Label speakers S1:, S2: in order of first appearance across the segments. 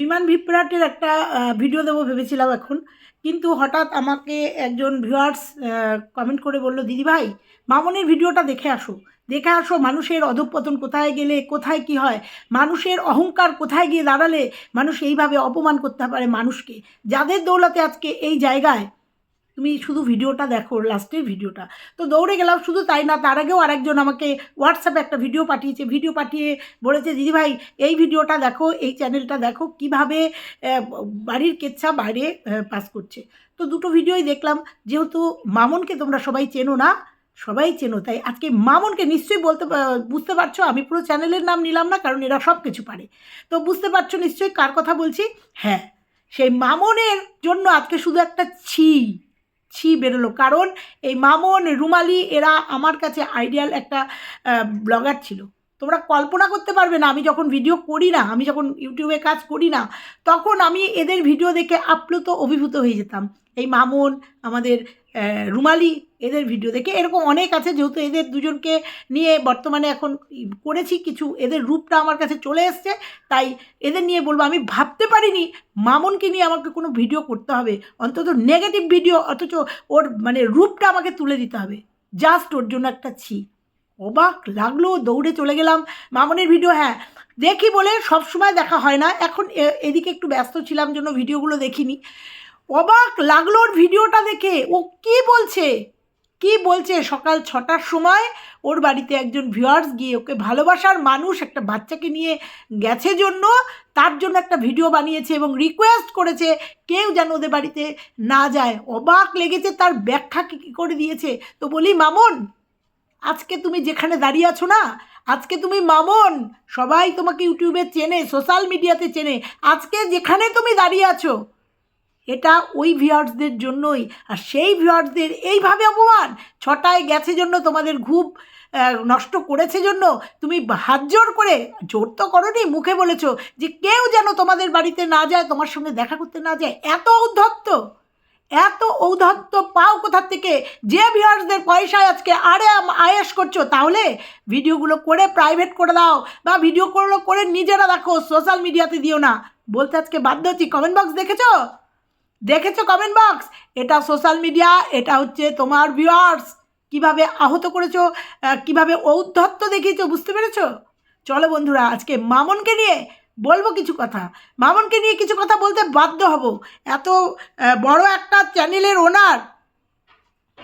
S1: বিমান বিভ্রাটের একটা ভিডিও দেবো ভেবেছিলাম এখন। কিন্তু হঠাৎ আমাকে একজন ভিউয়ার্স কমেন্ট করে বলল, দিদি ভাই, মামনের ভিডিওটা দেখে আসো। দেখে আসো, মানুষের অধঃপতন কোথায় গেলে, কোথায় কি হয়? মানুষের অহংকার কোথায় গিয়ে দাঁড়ালে মানুষ এইভাবে অপমান করতে পারে মানুষকে? যাদের দৌলতে আজকে এই জায়গায় তুমি শুধু ভিডিওটা দেখো লাস্টের ভিডিওটা। তো দৌড়ে গেলাম শুধু তাই না, তার আগেও আরেকজন আমাকে হোয়াটসঅ্যাপে একটা ভিডিও পাঠিয়েছে। ভিডিও পাঠিয়ে বলেছে দিদিভাই এই ভিডিওটা দেখো, এই চ্যানেলটা দেখো, কীভাবে বাড়ির কেচ্ছা বাইরে পাস করছে। তো দুটো ভিডিওই দেখলাম। যেহেতু মামনকে তোমরা সবাই চেনো না, সবাই চেনো, তাই আজকে মামনকে নিশ্চয়ই বলতে বুঝতে পারছ, আমি পুরো চ্যানেলের নাম নিলাম না, কারণ এরা সব কিছু পারে। তো বুঝতে পারছ নিশ্চয়ই কার কথা বলছি? হ্যাঁ সেই মামনের জন্য আজকে শুধু একটা ছি। ছি বেরোলো। কারণ এই মামন, রুমালি এরা আমার কাছে আইডিয়াল একটা ব্লগার ছিল। তোমরা কল্পনা করতে পারবে না, আমি যখন ভিডিও করি না, আমি যখন ইউটিউবে কাজ করি না, তখন আমি এদের ভিডিও দেখে আপ্লুত, অভিভূত হয়ে যেতাম। এই মামন, আমাদের রুমালি এদের ভিডিও দেখে। এরকম অনেক আছে, যেহেতু এদের দুজনকে নিয়ে বর্তমানে এখন করেছি কিছু, এদের রূপটা আমার কাছে চলে এসছে, তাই এদের নিয়ে বলব, আমি ভাবতে পারিনি মামুনকে নিয়ে আমাকে কোনো ভিডিও করতে হবে। অন্তত নেগেটিভ ভিডিও অথচ ওর মানে রূপটা আমাকে তুলে দিতে হবে। জাস্ট ওর জন্য একটা ছি। অবাক লাগল, দৌড়ে চলে গেলাম। মামনের ভিডিও হ্যাঁ দেখি বলে সব সময় দেখা হয় না। এখন এদিকে একটু ব্যস্ত ছিলাম, জন্য ভিডিওগুলো দেখিনি। অবাক লাগল ওর ভিডিওটা দেখে। ও কি বলছে? কি বলছে সকাল ছটার সময়? ওর বাড়িতে একজন ভিউয়ার্স গিয়ে ওকে ভালোবাসার মানুষ, একটা বাচ্চাকে নিয়ে গেছে জন্য, তার জন্য একটা ভিডিও বানিয়েছে এবং রিকোয়েস্ট করেছে, কেউ যেন ওদের বাড়িতে না যায়। অবাক লেগেছে তার ব্যাখ্যা কী করে দিয়েছে? তো বলি, মামন, আজকে তুমি যেখানে দাঁড়িয়ে আছো না, আজকে তুমি মামন, সবাই তোমাকে ইউটিউবে চেনে সোশ্যাল মিডিয়াতে চেনে, আজকে যেখানে তুমি দাঁড়িয়ে আছো এটা ওই ভিউয়ার্সদের জন্যই। আর সেই ভিউয়ার্সদের এইভাবে অপমান, ছটায় গেছে জন্য তোমাদের ঘুম নষ্ট করেছে জন্য তুমি হাত জোর করে, জোর তো করনি, মুখে বলেছ যে কেউ যেন তোমাদের বাড়িতে না যায়, তোমার সঙ্গে দেখা করতে না যায়। এত ঔদ্ধত্য এত ঔদ্ধত্য, পাও কোথার থেকে? যে ভিউয়ার্সদের পয়সায় আজকে আরে আয়েস করছ, তাহলে ভিডিওগুলো করে প্রাইভেট করে দাও বা ভিডিওগুলো করে নিজেরা দেখো সোশ্যাল মিডিয়াতে দিও না। বলতে আজকে বাধ্য হচ্ছি কমেন্ট বক্স দেখেছ? দেখেছ কমেন্ট বক্স এটা সোশ্যাল মিডিয়া এটা হচ্ছে তোমার ভিউয়ার্স কীভাবে আহত করেছ কীভাবে ঔদ্ধত্য দেখিয়েছো, বুঝতে পেরেছ? চলো বন্ধুরা, আজকে মামনকে নিয়ে বলব কিছু কথা। মামনকে নিয়ে কিছু কথা বলতে বাধ্য হব। এত বড় একটা চ্যানেলের ওনার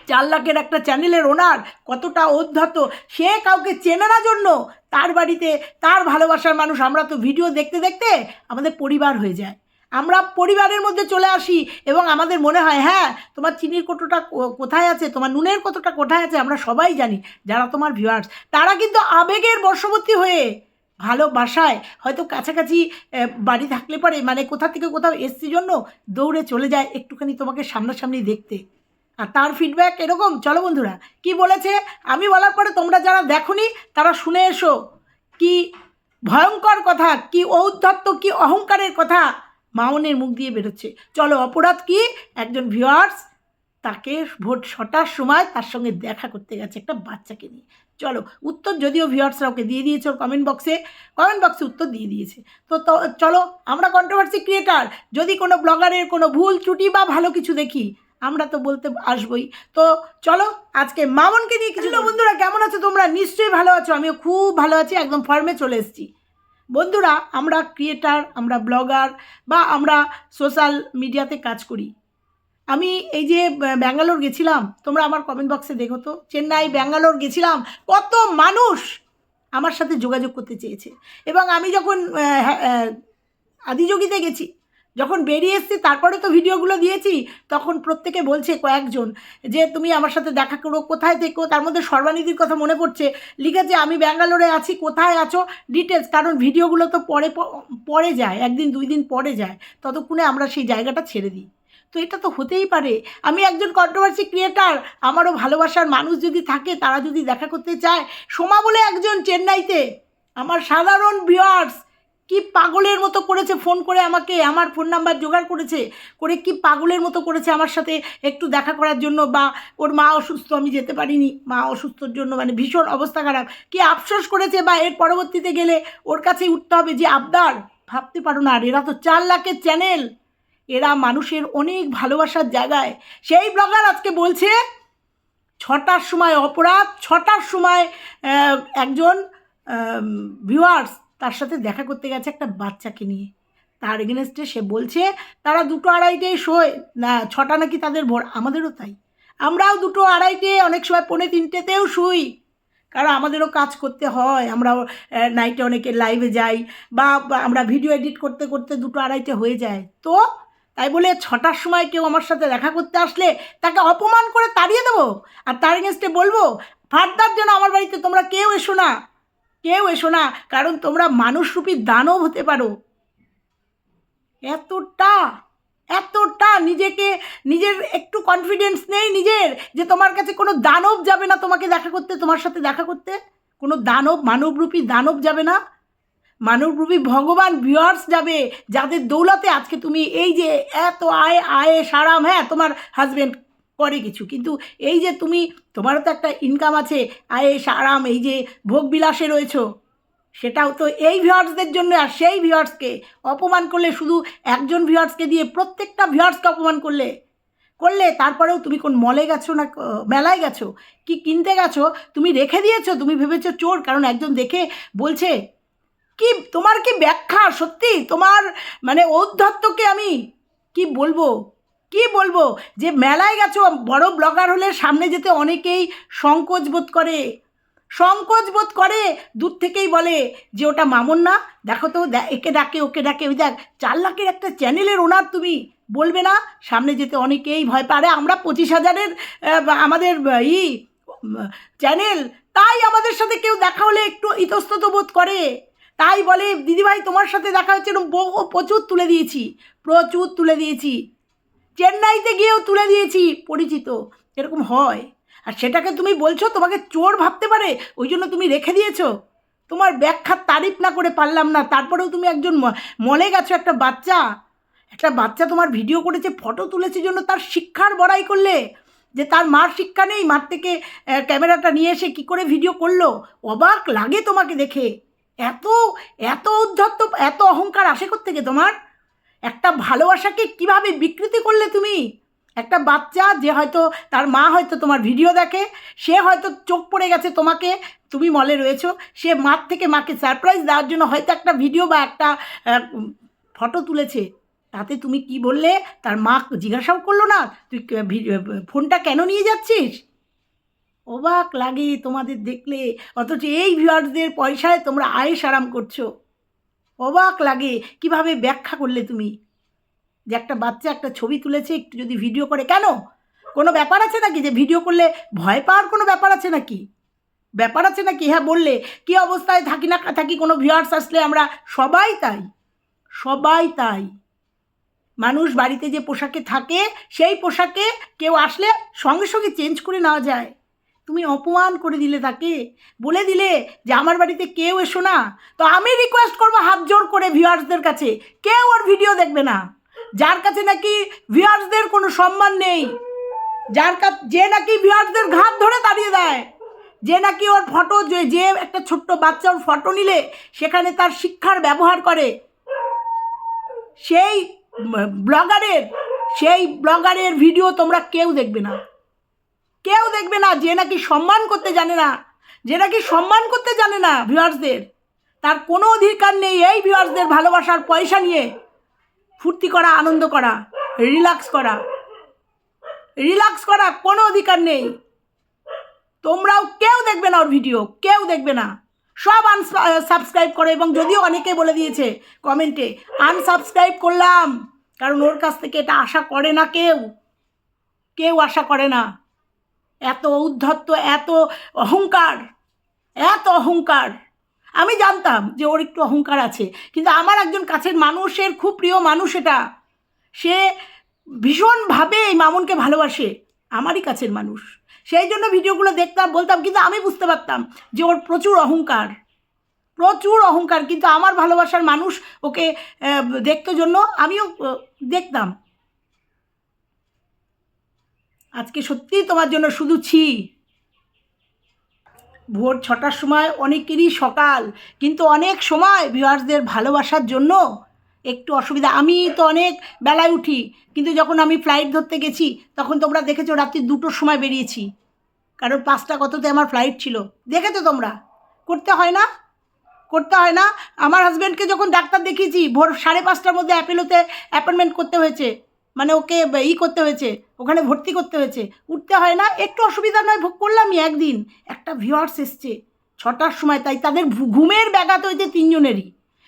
S1: চার লাখের একটা চ্যানেলের ওনার কতটা ঔদ্ধত সে কাউকে চেনে না জন্য তার বাড়িতে তার ভালোবাসার মানুষ। আমরা তো ভিডিও দেখতে দেখতে আমাদের পরিবার হয়ে যায়। আমরা পরিবারের মধ্যে চলে আসি এবং আমাদের মনে হয় হ্যাঁ তোমার চিনির কতটা কোথায় আছে, তোমার নুনের কতটা কোথায় আছে, আমরা সবাই জানি, যারা তোমার ভিউয়ার্স তারা কিন্তু আবেগের বশবর্তী হয়ে ভালোবাসায় হয়তো কাছাকাছি বাড়ি থাকলে পরে মানে কোথা থেকে কোথাও এসছি জন্য দৌড়ে চলে যায় একটুখানি তোমাকে সামনাসামনি দেখতে। আর তার ফিডব্যাক এরকম, চলো বন্ধুরা, কি বলেছে? আমি বলার পরে তোমরা যারা দেখোনি, তারা শুনে এসো। কি ভয়ঙ্কর কথা, কি ঔদ্ধত্য, কি অহংকারের কথা মামনের মুখ দিয়ে বেরোচ্ছে। চলো, অপরাধ কি? একজন ভিউয়ার্স তাকে ভোট ছটার সময় তার সঙ্গে দেখা করতে গেছে একটা বাচ্চাকে নিয়ে। চলো, উত্তর যদিও ভিউয়ার্সরা ওকে দিয়ে দিয়েছে ওর কমেন্ট বক্সে কমেন্ট বক্সে উত্তর দিয়ে দিয়েছে। তো তো, চলো, আমরা কন্ট্রোভার্সি ক্রিয়েটার যদি কোনো ব্লগারের কোনো ভুল, ত্রুটি বা ভালো কিছু দেখি, আমরা তো বলতে আসবই। তো চলো, আজকে মামনকে নিয়ে কিছু বন্ধুরা, কেমন আছো তোমরা? নিশ্চয়ই ভালো আছো। আমিও খুব ভালো আছি। একদম ফর্মে চলে এসেছি। বন্ধুরা, আমরা ক্রিয়েটার আমরা ব্লগার বা আমরা সোশ্যাল মিডিয়াতে কাজ করি। আমি এই যে ব্যাঙ্গালোর গেছিলাম, তোমরা আমার কমেন্ট বক্সে দেখো তো, চেন্নাই, ব্যাঙ্গালোর গেছিলাম, কত মানুষ আমার সাথে যোগাযোগ করতে চেয়েছে। এবং আমি যখন আদিযোগীতে গেছি যখন বেরিয়ে এসেছি, তারপরে তো ভিডিওগুলো দিয়েছি, তখন প্রত্যেকে বলছে কয়েকজন যে, তুমি আমার সাথে দেখা করো, কোথায় থেকো? তার মধ্যে সর্বানিধির কথা মনে পড়ছে, লিখেছে, আমি ব্যাঙ্গালোরে আছি, কোথায় আছো? ডিটেলস কারণ ভিডিওগুলো তো পরে পরে যায়, একদিন, দুই দিন পরে যায়, ততক্ষণে আমরা সেই জায়গাটা ছেড়ে দিই। তো এটা তো হতেই পারে। আমি একজন কন্ট্রোভার্সি ক্রিয়েটার আমারও ভালোবাসার মানুষ যদি থাকে, তারা যদি দেখা করতে চায়, সোমা বলে একজন চেন্নাইতে, আমার সাধারণ ভিউয়ার্স কি পাগলের মতো করেছে ফোন করে আমাকে, আমার ফোন নাম্বার জোগাড় করেছে, করে কি পাগলের মতো করেছে আমার সাথে একটু দেখা করার জন্য বা ওর মা অসুস্থ, আমি যেতে পারিনি। মা অসুস্থর জন্য মানে ভীষণ অবস্থা খারাপ। কি আফসোস করেছে বা এর পরবর্তীতে গেলে ওর কাছেই উঠতে হবে যে, আবদার? ভাবতে পারো না, আর এরা তো চার লাখের চ্যানেল। এরা মানুষের অনেক ভালোবাসার জায়গায়। সেই ব্লগার আজকে বলছে, ছটার সময় অপরাধ, ছটার সময় একজন ভিউয়ার্স তার সাথে দেখা করতে গেছে একটা বাচ্চাকে নিয়ে। তার এগেনস্টে সে বলছে, তারা দুটো আড়াইটেই শোয়। না, ছটা নাকি তাদের ভোর। আমাদেরও তাই। আমরাও দুটো আড়াইটে, অনেক সময় পৌনে তিনটেতেও শুই। কারণ আমাদেরও কাজ করতে হয়। আমরাও নাইটে অনেকে লাইভে যাই বা আমরা ভিডিও এডিট করতে করতে দুটো আড়াইটে হয়ে যায়। তো তাই বলে ছটার সময় কেউ আমার সাথে দেখা করতে আসলে তাকে অপমান করে তাড়িয়ে দেবো। আর তার এগেনস্টে বলব, ফার্দার যেন আমার বাড়িতে তোমরা কেউ এসো না। কেউ এসো না, কারণ তোমরা মানুষরূপী দানব হতে পারো। এতটা এতটা নিজেকে, নিজের একটু কনফিডেন্স নেই নিজের, যে তোমার কাছে কোনো দানব যাবে না তোমাকে দেখা করতে, তোমার সাথে দেখা করতে। কোনো দানব, মানবরূপী দানব যাবে না। মানবরূপী ভগবান ভিউয়ার্স যাবে, যাদের দৌলতে আজকে তুমি এই যে এত আয়, আয়ে, সারাম হ্যাঁ তোমার হাজবেন্ড করে কিছু। কিন্তু এই যে তুমি, তোমারও তো একটা ইনকাম আছে আয়ে সারাম এই যে ভোগ বিলাসে রয়েছো, সেটাও তো এই ভিউয়ার্সদের জন্য আর সেই ভিউয়ার্সকে অপমান করলে, শুধু একজন ভিউয়ার্সকে দিয়ে প্রত্যেকটা ভিউয়ার্সকে অপমান করলে করলে তারপরেও তুমি কোন মলে গেছো না মেলায় গেছো, কি কিনতে গেছো, তুমি রেখে দিয়েছ, তুমি ভেবেছো চোর, কারণ একজন দেখে বলছে, কি, তোমার কি ব্যাখ্যা? সত্যি, তোমার মানে ঔদ্ধত্যকে আমি কি বলব? কি বলব? যে মেলায় গেছো, বড় ব্লগার হলে সামনে যেতে অনেকেই সংকোচ বোধ করে। সংকোচ বোধ করে, দূর থেকেই বলে যে ওটা মামন না। দেখো তো একে ডাকে, ওকে ডাকে। ওই দেখ, চার লাখের একটা চ্যানেলের ওনার তুমি, বলবে না? সামনে যেতে অনেকেই ভয় পারে আমরা পঁচিশ হাজারের আমাদের ই চ্যানেল, তাই আমাদের সাথে কেউ দেখা হলে একটু ইতস্তত বোধ করে। তাই বলে, দিদিভাই, তোমার সাথে দেখা হচ্ছে এরকম বহু, প্রচুর তুলে দিয়েছি, প্রচুর তুলে দিয়েছি। চেন্নাইতে গিয়েও তুলে দিয়েছি, পরিচিত। এরকম হয়। আর সেটাকে তুমি বলছো, তোমাকে চোর ভাবতে পারে, ওই জন্য তুমি রেখে দিয়েছ। তোমার ব্যাখ্যার তারিফ না করে পারলাম না। তারপরেও তুমি একজন ম- মলে গেছো একটা বাচ্চা। একটা বাচ্চা তোমার ভিডিও করেছে, ফটো তুলেছে জন্য তার শিক্ষার বড়াই করলে। যে তার মার শিক্ষা নেই, মার থেকে ক্যামেরাটা নিয়ে এসে কি করে ভিডিও করল? অবাক লাগে তোমাকে দেখে। এত এত উদ্ধত্ত এত অহংকার আসে থেকে তোমার? একটা ভালোবাসাকে কীভাবে বিকৃতি করলে তুমি? একটা বাচ্চা যে হয়তো তার মা হয়তো তোমার ভিডিও দেখে, সে হয়তো চোখ পড়ে গেছে তোমাকে, তুমি মলে রয়েছো, সে মার থেকে মাকে সারপ্রাইজ দেওয়ার জন্য হয়তো একটা ভিডিও বা একটা ফটো তুলেছে। তাতে তুমি কি বললে? তার মা জিজ্ঞাসাও করল না, তুই ফোনটা কেন নিয়ে যাচ্ছিস? অবাক লাগে তোমাদের দেখলে, অথচ এই ভিউয়ার্সদের পয়সায় তোমরা আয়েস আরাম করছ। অবাক লাগে, কীভাবে ব্যাখ্যা করলে তুমি? যে একটা বাচ্চা একটা ছবি তুলেছে, একটু যদি ভিডিও করে। কেন? কোনো ব্যাপার আছে নাকি? যে ভিডিও করলে ভয় পাওয়ার কোনো ব্যাপার আছে নাকি? ব্যাপার আছে নাকি? হ্যাঁ বললে। কি অবস্থায় থাকি না থাকি? কোনো ভিউয়ার্স আসলে আমরা সবাই তাই। সবাই তাই। মানুষ বাড়িতে যে পোশাকে থাকে, সেই পোশাকে কেউ আসলে সঙ্গে সঙ্গে চেঞ্জ করে নেওয়া যায়। তুমি অপমান করে দিলে তাকে? বলে দিলে যে আমার বাড়িতে কেউ এসো না। তো আমি রিকোয়েস্ট করব হাত জোর করে ভিউয়ার্সদের কাছে। কেউ ওর ভিডিও দেখবে না। যার কাছে নাকি ভিউয়ার্সদের কোনো সম্মান নেই। যার কাছে যে নাকি ভিউয়ার্সদের ঘাত ধরে দাঁড়িয়ে দেয়। যে নাকি ওর ফটো যে যে একটা ছোট্ট বাচ্চা ওর ফটো নিলে সেখানে তার শিক্ষার ব্যবহার করে। সেই ব্লগারের সেই ব্লগারের ভিডিও তোমরা কেউ দেখবে না। কেউ দেখবে না যে নাকি সম্মান করতে জানে না, যে নাকি সম্মান করতে জানে না ভিউয়ার্সদের তার কোনো অধিকার নেই এই ভিউয়ার্সদের ভালোবাসার পয়সা নিয়ে ফুর্তি করা, আনন্দ করা রিল্যাক্স করা। রিল্যাক্স করা কোনো অধিকার নেই। তোমরাও কেউ দেখবে না ওর ভিডিও কেউ দেখবে না। সব আনসাবস্ক্রাইব করে এবং যদিও অনেকে বলে দিয়েছে কমেন্টে আনসাবস্ক্রাইব করলাম। কারণ ওর কাছ থেকে এটা আশা করে না কেউ। কেউ আশা করে না। এত উদ্ধত্ত, এত অহংকার এত অহংকার। আমি জানতাম যে ওর একটু অহংকার আছে, কিন্তু আমার একজন কাছের মানুষের খুব প্রিয় মানুষ এটা। সে ভীষণভাবে এই মামুনকে ভালোবাসে, আমারই কাছের মানুষ। সেই জন্য ভিডিওগুলো দেখতাম, বলতাম, কিন্তু আমি বুঝতে পারতাম যে ওর প্রচুর অহংকার প্রচুর অহংকার। কিন্তু আমার ভালোবাসার মানুষ ওকে দেখতে জন্য আমিও দেখতাম। আজকে সত্যিই তোমার জন্য শুধু ছি। ভোর ছটার সময় অনেকেরই সকাল, কিন্তু অনেক সময় ভিউয়ার্সদের ভালোবাসার জন্য একটু অসুবিধা। আমি তো অনেক বেলায় উঠি, কিন্তু যখন আমি ফ্লাইট ধরতে গেছি, তখন তোমরা দেখেছ রাত্রি দুটোর সময় বেরিয়েছি। কারণ পাঁচটা কততে আমার ফ্লাইট ছিল। দেখেছ তোমরা? করতে হয় না? করতে হয় না? আমার হাজব্যান্ডকে যখন ডাক্তার দেখিয়েছি, ভোর সাড়ে পাঁচটার মধ্যে অ্যাপেলোতে অ্যাপয়েন্টমেন্ট করতে হয়েছে। মানে ওকে ই করতে হয়েছে, ওখানে ভর্তি করতে হয়েছে। উঠতে হয় না, একটু অসুবিধা নয়, ভোগ করলামই একদিন। একটা ভিওয়ার্স এসছে ছটার সময়, তাই তাদের ঘুমের ব্যাঘাত হয়েছে তিনজনেরই।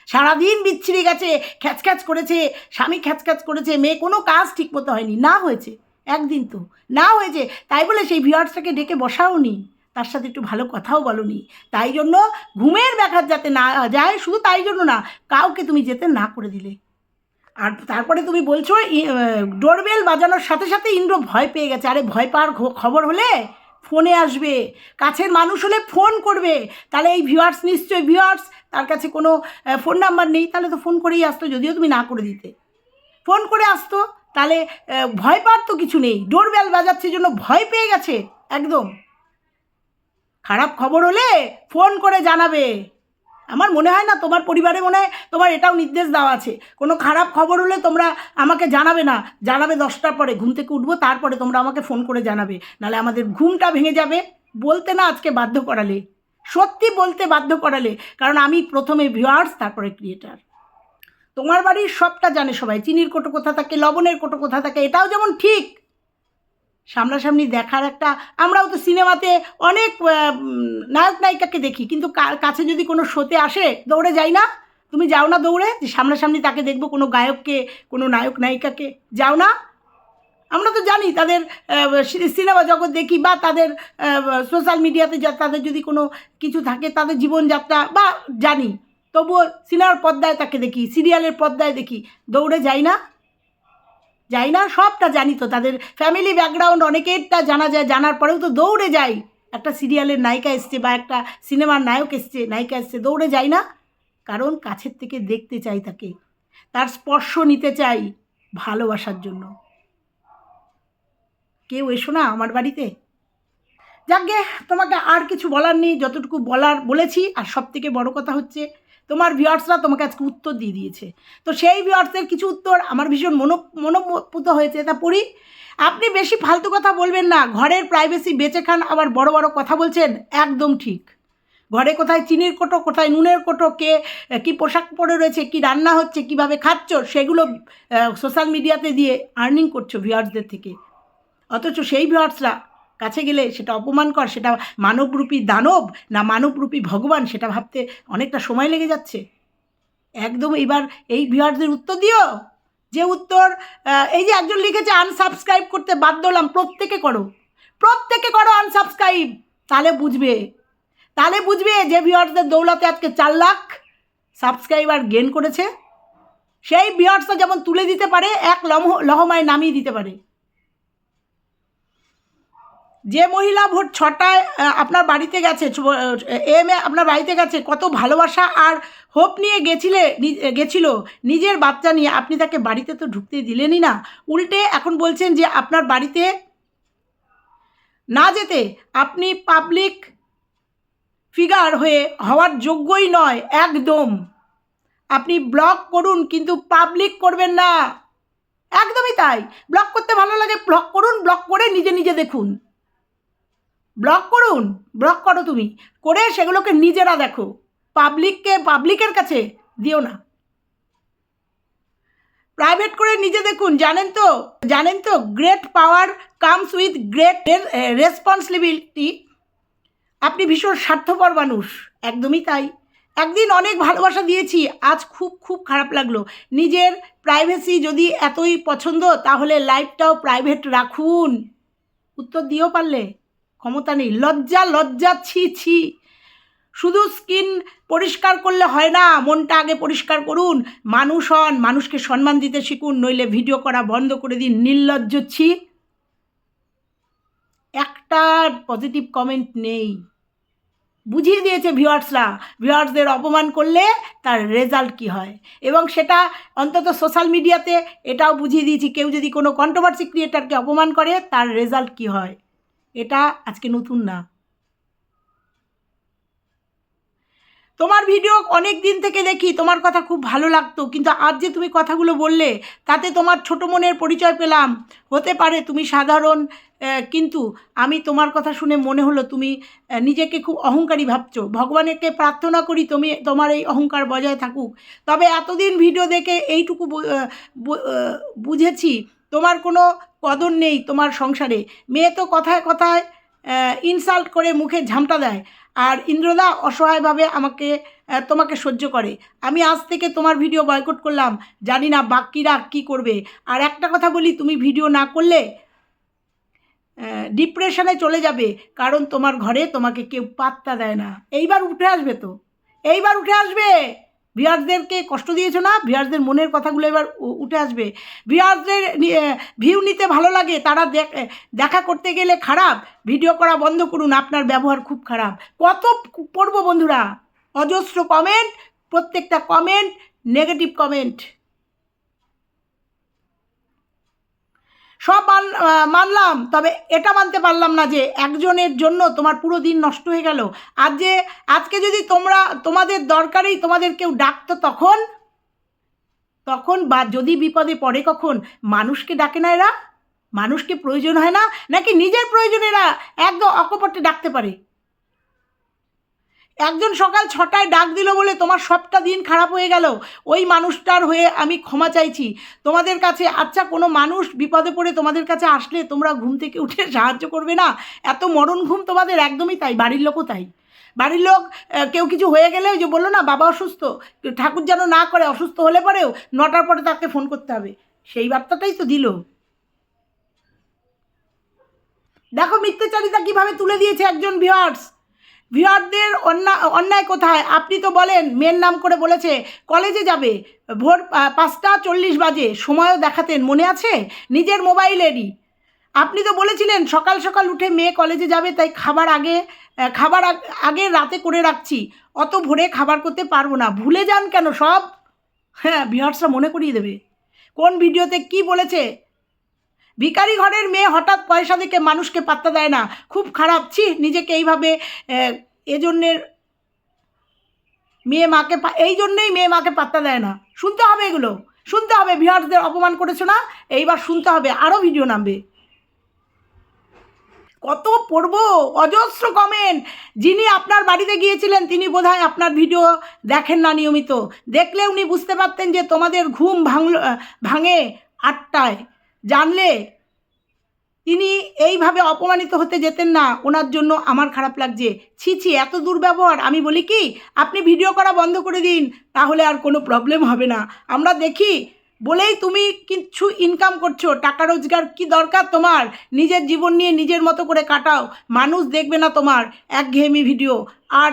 S1: সারাদিন বিচ্ছিরি গেছে, খ্যাচখ্যাচ করেছে, স্বামী খ্যাচখ্যাচ করেছে, মেয়ে কোনো কাজ ঠিক মতো হয়নি। না হয়েছে, একদিন তো। না হয়েছে, তাই বলে সেই ভিউয়ার্সটাকে ডেকে বসাও নি। তার সাথে একটু ভালো কথাও বলনি তাই জন্য ঘুমের ব্যাঘাত যাতে না যায়, শুধু তাই জন্য না, কাউকে তুমি যেতে না করে দিলে। আর তারপরে তুমি বলছো ডোরবেল বাজানোর সাথে সাথে ইন্দ্র ভয় পেয়ে গেছে। আরে ভয় পাওয়ার খবর হলে ফোনে আসবে। কাছের মানুষ হলে ফোন করবে। তাহলে এই ভিউয়ার্স নিশ্চয়ই ভিউয়ার্স তার কাছে কোনো ফোন নাম্বার নেই, তাহলে তো ফোন করেই আসতো, যদিও তুমি না করে দিতে। ফোন করে আসতো, তাহলে ভয় পাওয়ার তো কিছু নেই। ডোরবেল বাজাচ্ছে জন্য ভয় পেয়ে গেছে, একদম। খারাপ খবর হলে ফোন করে জানাবে। আমার মনে হয় না, তোমার পরিবারে মনে হয় তোমার এটাও নির্দেশ দেওয়া আছে। কোনো খারাপ খবর হলে তোমরা আমাকে জানাবে না। জানাবে দশটার পরে, ঘুম থেকে উঠবো, তারপরে তোমরা আমাকে ফোন করে জানাবে। নাহলে আমাদের ঘুমটা ভেঙে যাবে। বলতে না আজকে বাধ্য করালে। সত্যি বলতে বাধ্য করালে। কারণ আমি প্রথমে ভিউয়ার্স তারপরে ক্রিয়েটার তোমার বাড়ির সবটা জানে সবাই। চিনির কোটো কোথা থাকে, লবণের কোটো কোথা থাকে, এটাও যেমন ঠিক সামনাসামনি দেখার একটা, আমরাও তো সিনেমাতে অনেক নায়ক নায়িকাকে দেখি, কিন্তু কাছে যদি কোনো শোতে আসে, দৌড়ে যাই না। তুমি যাও না দৌড়ে, যে সামনাসামনি তাকে দেখব কোনো গায়ককে, কোনো নায়ক নায়িকাকে, যাও না। আমরা তো জানি তাদের সিনেমা জগৎ দেখি বা তাদের সোশ্যাল মিডিয়াতে তাদের যদি কোনো কিছু থাকে, তাদের জীবনযাত্রা বা জানি। তবুও সিনেমার পর্দায় তাকে দেখি, সিরিয়ালের পর্দায় দেখি, দৌড়ে যাই না। যাই না, সবটা জানি তো, তাদের ফ্যামিলি ব্যাকগ্রাউন্ড অনেকেরটা জানা যায়, জানার পরেও তো দৌড়ে যাই। একটা সিরিয়ালের নায়িকা এসছে বা একটা সিনেমার নায়ক এসছে, নায়িকা এসছে, দৌড়ে যাই না। কারণ কাছের থেকে দেখতে চাই তাকে। তার স্পর্শ নিতে চাই ভালোবাসার জন্য। কেউ এসো না আমার বাড়িতে। যাকে তোমাকে আর কিছু বলার নেই, যতটুকু বলার বলেছি, আর সব থেকে বড় কথা হচ্ছে তোমার ভিউয়ার্সরা তোমাকে আজকে উত্তর দিয়ে দিয়েছে। তো সেই ভিউয়ার্সের কিছু উত্তর আমার ভীষণ মনো মনোপুত হয়েছে তা পড়ি। আপনি বেশি ফালতু কথা বলবেন না, ঘরের প্রাইভেসি বেঁচে খান, আবার বড় বড় কথা বলছেন, একদম ঠিক। ঘরে কোথায় চিনির কোটো, কোথায় নুনের কোটো, কে, কী পোশাক পরে রয়েছে, কি রান্না হচ্ছে, কীভাবে খাচ্ছ, সেগুলো সোশ্যাল মিডিয়াতে দিয়ে আর্নিং করছ ভিউয়ার্সদের থেকে। অথচ সেই ভিউয়ার্সরা কাছে গেলে সেটা অপমান কর সেটা মানবরূপী দানব না মানবরূপী ভগবান সেটা ভাবতে অনেকটা সময় লেগে যাচ্ছে। একদম এবার এই ভিউয়ার্সদের উত্তর দিও। যে উত্তর এই যে একজন লিখেছে আনসাবস্ক্রাইব করতে বাধ্য হলাম, প্রত্যেকে করো। প্রত্যেকে করো আনসাবস্ক্রাইব তাহলে বুঝবে। তাহলে বুঝবে যে ভিউয়ার্সদের দৌলতে আজকে চার লাখ সাবস্ক্রাইবার গেন করেছে। সেই ভিউয়ার্সটা যেমন তুলে দিতে পারে, এক লমহ, লহমায় নামিয়ে দিতে পারে। যে মহিলা ভোট ছটায় আপনার বাড়িতে গেছে এম এ আপনার বাড়িতে গেছে, কত ভালোবাসা আর হোপ নিয়ে গেছিলে গেছিল, নিজের বাচ্চা নিয়ে, আপনি তাকে বাড়িতে তো ঢুকতে দিলেনই না। উল্টে এখন বলছেন যে আপনার বাড়িতে না যেতে আপনি পাবলিক ফিগার হয়ে হওয়ার যোগ্যই নয়, একদম। আপনি ব্লক করুন, কিন্তু পাবলিক করবেন না। একদমই তাই। ব্লক করতে ভালো লাগে ব্লক করুন ব্লক করে নিজে নিজে দেখুন। ব্লক করুন ব্লক করো তুমি। করে সেগুলোকে নিজেরা দেখো। পাবলিককে পাবলিকের কাছে দিও না। প্রাইভেট করে নিজে দেখুন, জানেন তো জানেন তো great power comes with great responsibility আপনি ভীষণ স্বার্থপর মানুষ, একদমই তাই। একদিন অনেক ভালোবাসা দিয়েছি, আজ খুব খুব খারাপ লাগল। নিজের প্রাইভেসি যদি এতই পছন্দ, তাহলে লাইফটাও প্রাইভেট রাখুন। উত্তর দিও পারলে। ক্ষমতা নেই। লজ্জা লজ্জা, ছি ছি। শুধু স্কিন পরিষ্কার করলে হয় না, মনটা আগে পরিষ্কার করুন। মানুষ হন, মানুষকে সম্মান দিতে শিখুন, নইলে ভিডিও করা বন্ধ করে দিন। নির্লজ্জ, ছি। একটা পজিটিভ কমেন্ট নেই। বুঝিয়ে দিয়েছে ভিউয়ার্সরা ভিউয়ার্সদের অপমান করলে তার রেজাল্ট কি হয়? এবং সেটা অন্তত সোশ্যাল মিডিয়াতে এটাও বুঝিয়ে দিয়েছি, কেউ যদি কোনো কন্ট্রোভার্সি ক্রিয়েটারকে অপমান করে, তার রেজাল্ট কি হয়? এটা আজকে নতুন না। তোমার ভিডিও অনেক দিন থেকে দেখি, তোমার কথা খুব ভালো লাগতো, কিন্তু আজ যে তুমি কথাগুলো বললে, তাতে তোমার ছোট মনের পরিচয় পেলাম। হতে পারে তুমি সাধারণ কিন্তু আমি তোমার কথা শুনে মনে হলো তুমি নিজেকে খুব অহংকারী ভাবছ। ভগবানেরকে প্রার্থনা করি তুমি, তোমার এই অহংকার বজায় থাকুক। তবে এতদিন ভিডিও দেখে এইটুকু বুঝেছি, তোমার কোনো কদর নেই তোমার সংসারে। মেয়ে তো কথায় কথায় ইনসাল্ট করে মুখে ঝামটা দেয়। আর ইন্দ্রদা অসহায়ভাবে আমাকে তোমাকে সহ্য করে। আমি আজ থেকে তোমার ভিডিও বয়কট করলাম। জানি না বাকিরা কি করবে। আর একটা কথা বলি, তুমি ভিডিও না করলে ডিপ্রেশনে চলে যাবে। কারণ তোমার ঘরে তোমাকে কেউ পাত্তা দেয় না। এইবার উঠে আসবে তো। এইবার উঠে আসবে! ভিউয়ার্সদেরকে কষ্ট দিয়েছ না? ভিউয়ার্সদের মনের কথাগুলো এবার উঠে আসবে। ভিউয়ার্সদের ভিউ নিতে ভালো লাগে, তারা দেখ- দেখা করতে গেলে খারাপ ভিডিও করা বন্ধ করুন, আপনার ব্যবহার খুব খারাপ। কত পড়ব বন্ধুরা? অজস্র কমেন্ট প্রত্যেকটা কমেন্ট নেগেটিভ কমেন্ট সব মানলাম, তবে এটা মানতে পারলাম না যে একজনের জন্য তোমার পুরো দিন নষ্ট হয়ে গেল। আর যে আজকে যদি তোমরা, তোমাদের দরকারেই তোমাদের কেউ ডাকতো তখন তখন বা যদি বিপদে পড়ে কখন মানুষকে ডাকে না এরা? মানুষকে প্রয়োজন হয় না? নাকি নিজের প্রয়োজন এরা একদম অকপটে ডাকতে পারে? একজন সকাল ছটায় ডাক দিল বলে তোমার সবটা দিন খারাপ হয়ে গেল। ওই মানুষটার হয়ে আমি ক্ষমা চাইছি। তোমাদের কাছে আচ্ছা কোনো মানুষ বিপদে পড়ে তোমাদের কাছে আসলে তোমরা ঘুম থেকে উঠে সাহায্য করবে না? এত মরণ ঘুম তোমাদের একদমই তাই, বাড়ির লোকও তাই। বাড়ির লোক কেউ কিছু হয়ে গেলে ওই যে বলল না, বাবা অসুস্থ, ঠাকুর যেন না করে, অসুস্থ হলে পরেও নটার পরে তাকে ফোন করতে হবে। সেই বার্তাটাই তো দিল। দেখো মিথ্যাচারিতা কীভাবে তুলে দিয়েছে একজন ভিওয়ার্স ভিওয়ারদের অন্যায় অন্যায় কোথায়? আপনি তো বলেন, মেয়ের নাম করে বলেছে, কলেজে যাবে, ভোর পাঁচটা চল্লিশ বাজে, সময়ও দেখাতেন, মনে আছে? নিজের মোবাইলেরই। আপনি তো বলেছিলেন, সকাল সকাল উঠে মেয়ে কলেজে যাবে, তাই খাবার আগে খাবার আগ- রাতে করে রাখছি। অত ভোরে খাবার করতে পারব না। ভুলে যান কেন সব? হ্যাঁ ভিওয়ার্সরা মনে করিয়ে দেবে। কোন ভিডিওতে কি বলেছে? ভিখারি ঘরের মেয়ে হঠাৎ পয়সা দেখে মানুষকে পাত্তা দেয় না। খুব খারাপ। ছি, নিজেকে এইভাবে এজন্যের মেয়ে মাকে এই জন্যেই মেয়ে মাকে পাত্তা দেয় না। শুনতে হবে এগুলো। শুনতে হবে। ভিউয়ার্সদের অপমান করেছ না? এইবার শুনতে হবে। আরও ভিডিও নামবে। কত পড়ব? অজস্র কমেন্ট যিনি আপনার বাড়িতে গিয়েছিলেন, তিনি বোধহয় আপনার ভিডিও দেখেন না নিয়মিত। দেখলে উনি বুঝতে পারতেন যে তোমাদের ঘুম ভাঙল, ভাঙে আটটায়। জানলে তিনি এইভাবে অপমানিত হতে যেতেন না। ওনার জন্য আমার খারাপ লাগছে। ছি ছি, এত দুর্ব্যবহার। আমি বলি কি, আপনি ভিডিও করা বন্ধ করে দিন, তাহলে আর কোনো প্রবলেম হবে না। আমরা দেখি, বলেই তুমি কিছু ইনকাম করছ, টাকা রোজগার কি দরকার তোমার? নিজের জীবন নিয়ে নিজের মতো করে কাটাও। মানুষ দেখবে না তোমার একঘেয়েমি ভিডিও আর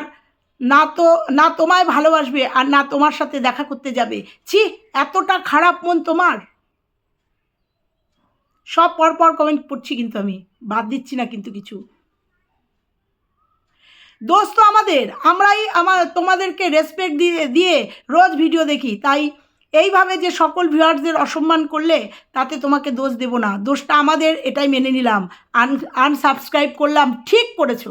S1: না তো, না তোমায় ভালোবাসবে, আর না তোমার সাথে দেখা করতে যাবে। ছি, এতটা খারাপ মন তোমার। সব পরপর কমেন্ট পড়ছি কিন্তু আমি। বাদ দিচ্ছি না কিন্তু কিছু। দোষ তো আমাদের, আমরাই আমার, তোমাদেরকে রেসপেক্ট দিয়ে দিয়ে রোজ ভিডিও দেখি। তাই এইভাবে যে সকল ভিউয়ার্সদের অসম্মান করলে তাতে তোমাকে দোষ দেব না। দোষটা আমাদের, এটাই মেনে নিলাম। আন আনসাবস্ক্রাইব করলাম, ঠিক করেছ।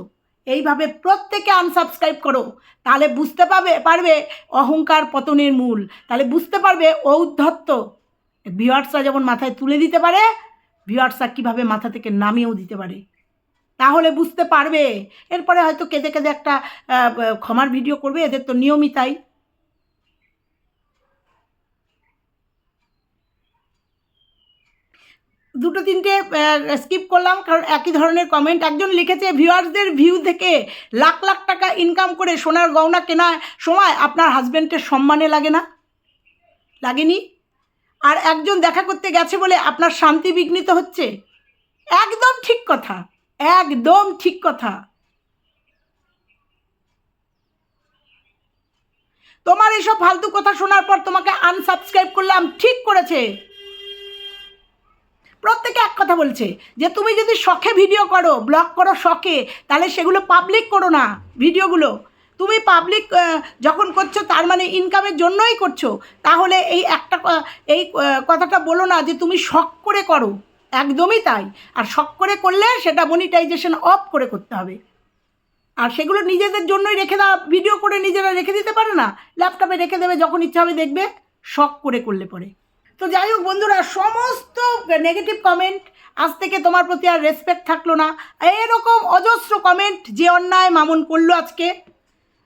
S1: এইভাবে প্রত্যেকে আনসাবস্ক্রাইব করো। তাহলে বুঝতে পারবে পারবে অহংকার পতনের মূল। তাহলে বুঝতে পারবে ঔদ্ধত্য। ভিউয়ার্সরা যেমন মাথায় তুলে দিতে পারে ভিউয়ার্সরা কীভাবে মাথা থেকে নামিয়েও দিতে পারে? তাহলে বুঝতে পারবে। এরপরে হয়তো কেঁদে কেঁদে একটা ক্ষমার ভিডিও করবে, এদের তো নিয়মই তাই। দুটো তিনটে স্কিপ করলাম, কারণ একই ধরনের কমেন্ট একজন লিখেছে, ভিউয়ার্সদের ভিউ থেকে লাখ লাখ টাকা ইনকাম করে সোনার গয়না কেনার সময় আপনার হাজব্যান্ডের সম্মানে লাগে না? লাগেনি? আর একজন দেখা করতে গেছে বলে আপনার শান্তি বিঘ্নিত হচ্ছে? একদম ঠিক কথা, একদম ঠিক কথা। তোমার এইসব ফালতু কথা শোনার পর তোমাকে আনসাবস্ক্রাইব করলাম, ঠিক করেছে। প্রত্যেকে এক কথা বলছে যে, তুমি যদি শখে ভিডিও করো ব্লগ করো শখে, তাহলে সেগুলো পাবলিক করো না ভিডিওগুলো তুমি পাবলিক যখন করছ তার মানে ইনকামের জন্যই করছ, তাহলে এই একটা এই কথাটা বলো না যে তুমি শখ করে করো। একদমই তাই। আর শখ করে করলে সেটা মনিটাইজেশন অফ করে করতে হবে। আর সেগুলো নিজেদের জন্যই রেখে দেওয়া ভিডিও করে নিজেরা রেখে দিতে পারে না ল্যাপটপে রেখে দেবে যখন ইচ্ছা হবে দেখবে, শখ করে করলে পরে। তো যাই হোক বন্ধুরা, সমস্ত নেগেটিভ কমেন্ট আজ থেকে তোমার প্রতি আর রেসপেক্ট থাকল না। এরকম অজস্র কমেন্ট যে অন্যায় মামুন করল আজকে।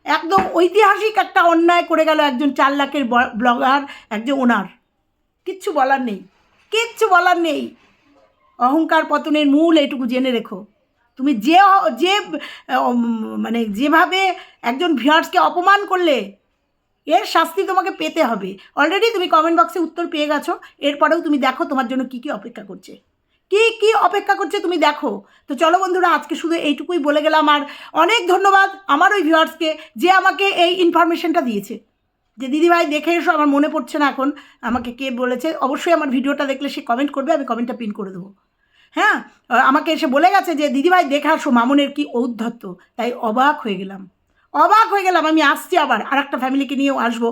S1: একদম ঐতিহাসিক একটা অন্যায় করে গেল একজন চার লাখের ব্লগার একজন ওনার। কিচ্ছু বলার নেই, কিচ্ছু বলার নেই। অহংকার পতনের মূল এটুকু জেনে রেখো। তুমি যে যে মানে যেভাবে একজন ভিউয়ার্সকে অপমান করলে, এর শাস্তি তোমাকে পেতে হবে। অলরেডি তুমি কমেন্ট বক্সে উত্তর পেয়ে গেছো, এরপরেও তুমি দেখো তোমার জন্য কি কি অপেক্ষা করছে। কি কি অপেক্ষা করছে তুমি দেখো। তো চলো বন্ধুরা, আজকে শুধু এইটুকুই বলে গেলাম আর অনেক ধন্যবাদ আমার ওই ভিউয়ার্সকে যে আমাকে এই ইনফরমেশনটা দিয়েছে। যে দিদিভাই দেখে এসো, আমার মনে পড়ছে না এখন আমাকে কে বলেছে। অবশ্যই আমার ভিডিওটা দেখলে সে কমেন্ট করবে, আমি কমেন্টটা পিন করে দেবো। হ্যাঁ আমাকে এসে বলে গেছে যে, দিদিভাই, দেখে আসো, মামুনের কি ঔদ্ধত্য? তাই অবাক হয়ে গেলাম। অবাক হয়ে গেলাম, আমি আসছি আবার আর একটা ফ্যামিলিকে নিয়েও আসব,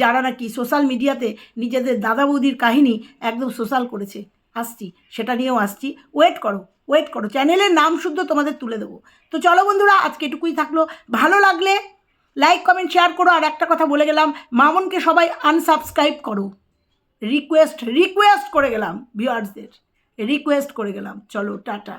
S1: যারা নাকি সোশ্যাল মিডিয়াতে নিজেদের দাদা বৌদির কাহিনী একদম সোশ্যাল করেছে। আসছি, সেটা নিয়েও আসছি। ওয়েট করো ওয়েট করো চ্যানেলের নাম শুদ্ধ তোমাদের তুলে দেবো। তো চলো বন্ধুরা, আজকে এটুকুই থাকল। ভালো লাগলে লাইক কমেন্ট শেয়ার করো। আর একটা কথা বলে গেলাম, মামনকে সবাই আনসাবস্ক্রাইব করো। রিকোয়েস্ট রিকোয়েস্ট করে গেলাম ভিউয়ার্সদের রিকোয়েস্ট করে গেলাম। চলো, টাটা।